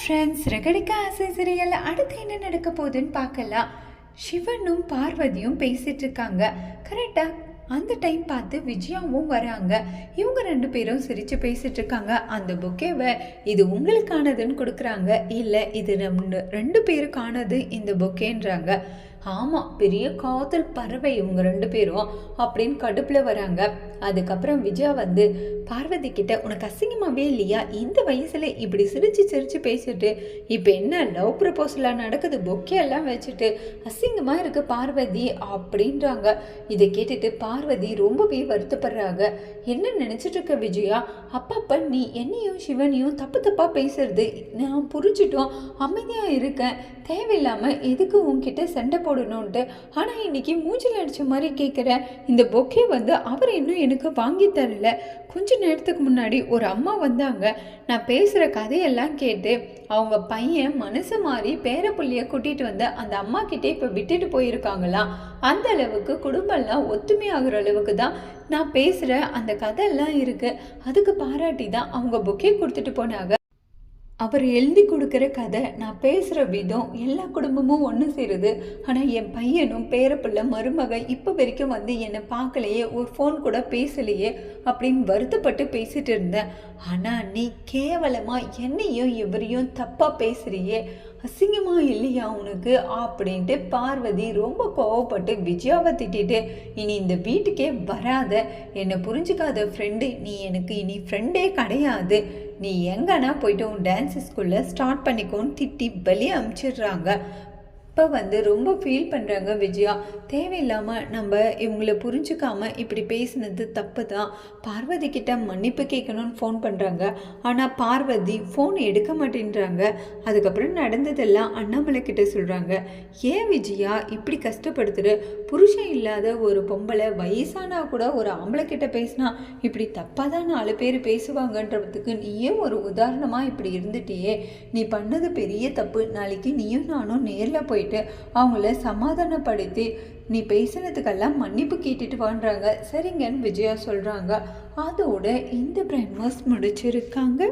Friends ரெகடிக்கா ஆசை serial அடுத்து என்ன நடக்க போகுதுன்னு பார்க்கலாம். சிவனும் பார்வதியும் பேசிட்டு இருக்காங்க. கரெக்டாக அந்த டைம் பார்த்து விஜயாவும் வராங்க. இவங்க ரெண்டு பேரும் சிரித்து பேசிட்டு இருக்காங்க. அந்த புக்கேவை இது உங்களுக்கானதுன்னு கொடுக்குறாங்க. இல்லை இது ரெண்டு ரெண்டு பேருக்கானது இந்த புக்கேன்றாங்க ஆமாம் பெரிய காதல் பறவை இவங்க ரெண்டு பேரும் அப்படின்னு கடுப்பில் வராங்க. அதுக்கப்புறம் விஜயா வந்து பார்வதி கிட்ட உனக்கு அசிங்கமாகவே இல்லையா? இந்த வயசில் இப்படி சிரித்து சிரித்து பேசிட்டு இப்போ என்ன லவ் ப்ரப்போசலாக நடக்குது? பொக்கே எல்லாம் வச்சுட்டு அசிங்கமாக இருக்கு பார்வதி அப்படின்றாங்க. இதை கேட்டுட்டு பார்வதி ரொம்பவே வருத்தப்படுறாங்க. என்ன நினச்சிட்டு இருக்க விஜயா? அப்பப்போ நீ என்னையும் சிவனையும் தப்பு தப்பாக பேசுறது நான் புரிஞ்சிட்டோம் அமைதியாக இருக்கேன் தேவையில்லாமல் எதுக்கு உன்கிட்ட சண்டை போடணுன்ட்டு ஆனால் இன்னைக்கு மூஞ்சில் அடித்த மாதிரி கேட்குறேன் இந்த பொக்கே வந்து அவர் இன்னும் எனக்கு வாங்கி தரல. கொஞ்ச நேரத்துக்கு முன்னாடி ஒரு அம்மா வந்தாங்க. நான் பேசுகிற கதையெல்லாம் கேட்டு அவங்க பையன் மனசு மாறி பேர புள்ளைய கூட்டிகிட்டு வந்து அந்த அம்மா கிட்டே இப்போ விட்டுட்டு போயிருக்காங்களாம். அந்த அளவுக்கு குடும்பம்லாம் ஒத்துமையாகிற அளவுக்கு தான் நான் பேசுகிற அந்த கதையெல்லாம் இருக்குது அதுக்கு பாராட்டி தான் அவங்க புக்கே கொடுத்துட்டு போனாங்க. அவர் எழுதி கொடுக்குற கதை நான் பேசுகிற விதம் எல்லா குடும்பமும் ஒன்று சேருது. ஆனால் என் பையனும் பேரப்பிள்ளை மருமக இப்போ வரைக்கும் வந்து என்னை பார்க்கலையே ஒரு ஃபோன் கூட பேசலையே அப்படின்னு வருத்தப்பட்டு பேசிட்டு இருந்தேன். ஆனால் நீ கேவலமாக என்னையும் இவரையும் தப்பாக பேசுறியே அசிங்கமாக இல்லையா உனக்கு? அப்படின்ட்டு பார்வதி ரொம்ப கோவப்பட்டு விஜயாவை திட்டிட்டு இனி இந்த வீட்டுக்கே வராத என்னை புரிஞ்சுக்காத ஃப்ரெண்டு நீ எனக்கு இனி ஃப்ரெண்டே கிடையாது. நீ எங்கன்னா போயிட்டு உன் டான்ஸ் ஸ்கூலில் ஸ்டார்ட் பண்ணிக்கோன்னு திட்டி பலி அமிச்சிடுறாங்க. இப்போ வந்து ரொம்ப ஃபீல் பண்ணுறாங்க விஜயா. தேவையில்லாமல் நம்ம இவங்கள புரிஞ்சுக்காமல் இப்படி பேசினது தப்பு தான் பார்வதி கிட்ட மன்னிப்பு கேட்கணும்னு ஃபோன் பண்ணுறாங்க ஆனால் பார்வதி ஃபோன் எடுக்க மாட்டேன்றாங்க. அதுக்கப்புறம் நடந்ததெல்லாம் அண்ணாமலை கிட்ட சொல்கிறாங்க ஏன் விஜயா இப்படி கஷ்டப்படுத்துகிற புருஷன் இல்லாத ஒரு பொம்பளை வயசானா கூட ஒரு ஆம்பளை கிட்ட பேசினா இப்படி தப்பாக தான் நாலு பேர் பேசுவாங்கன்றதுக்கு நீயே ஒரு உதாரணமாக இப்படி இருந்துட்டியே. நீ பண்ணது பெரிய தப்பு. நாளைக்கு நீயும் நானும் நேரில் போயிட்டு அவங்கள சமாதானப்படுத்தி நீ பேசினதுக்கெல்லாம் மன்னிப்பு கேட்டுட்டு வாங்குறாங்க சரிங்கன்னு விஜயா சொல்கிறாங்க அதோட இந்த பிரம்மஸ் முடிச்சிருக்காங்க.